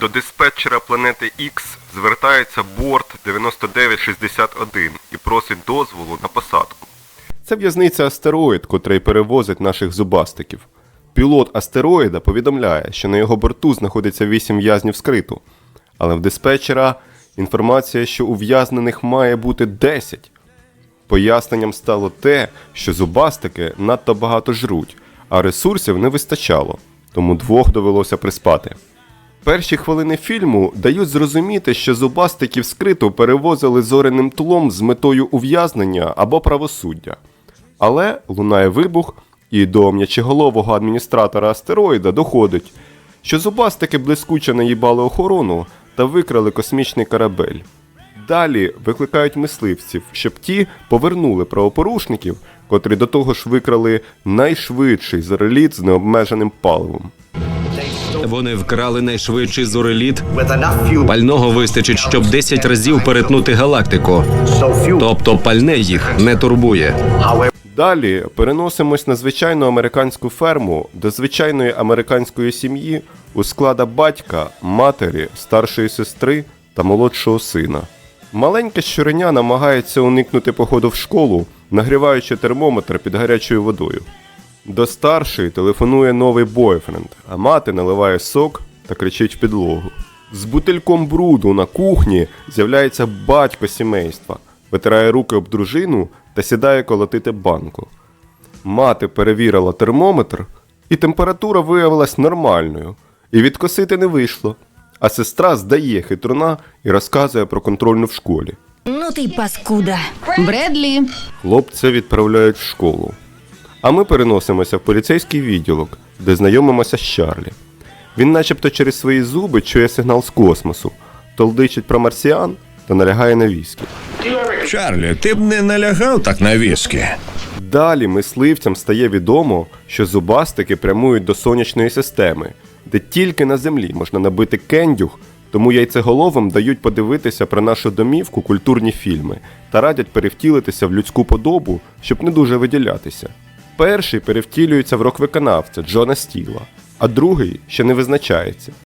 До диспетчера планети X звертається борт 9961 і просить дозволу на посадку. Це в'язниця астероїд, котрий перевозить наших зубастиків. Пілот астероїда повідомляє, що на його борту знаходиться 8 в'язнів скриту. Але в диспетчера інформація, що ув'язнених має бути 10. Поясненням стало те, що зубастики надто багато жруть, а ресурсів не вистачало, тому двох довелося приспати. Перші хвилини фільму дають зрозуміти, що зубастиків скрито перевозили зоряним тлом з метою ув'язнення або правосуддя. Але лунає вибух, і до м'ячеголового адміністратора астероїда доходить, що зубастики блискуче наїбали охорону та викрали космічний корабель. Далі викликають мисливців, щоб ті повернули правопорушників, котрі до того ж викрали найшвидший зореліт з необмеженим паливом. Вони вкрали найшвидший зореліт. Пального вистачить, щоб 10 разів перетнути галактику. Тобто пальне їх не турбує. Далі переносимось на звичайну американську ферму до звичайної американської сім'ї у склада батька, матері, старшої сестри та молодшого сина. Маленьке щуреня намагається уникнути походу в школу, нагріваючи термометр під гарячою водою. До старшої телефонує новий бойфренд, а мати наливає сок та кричить в підлогу. З бутильком бруду на кухні з'являється батько сімейства, витирає руки об дружину та сідає колотити банку. Мати перевірила термометр, і температура виявилась нормальною, і відкосити не вийшло. А сестра здає хитруна і розказує про контрольну в школі. Ну ти й паскуда. Бредлі. Хлопця відправляють в школу. А ми переносимося в поліцейський відділок, де знайомимося з Чарлі. Він начебто через свої зуби чує сигнал з космосу, толдичить про марсіан та налягає на віскі. Чарлі, ти б не налягав так на віскі. Далі мисливцям стає відомо, що зубастики прямують до сонячної системи, де тільки на землі можна набити кендюх, тому яйцеголовам дають подивитися про нашу домівку культурні фільми та радять перевтілитися в людську подобу, щоб не дуже виділятися. Перший перевтілюється в рок-виконавця Джона Стіла, а другий ще не визначається.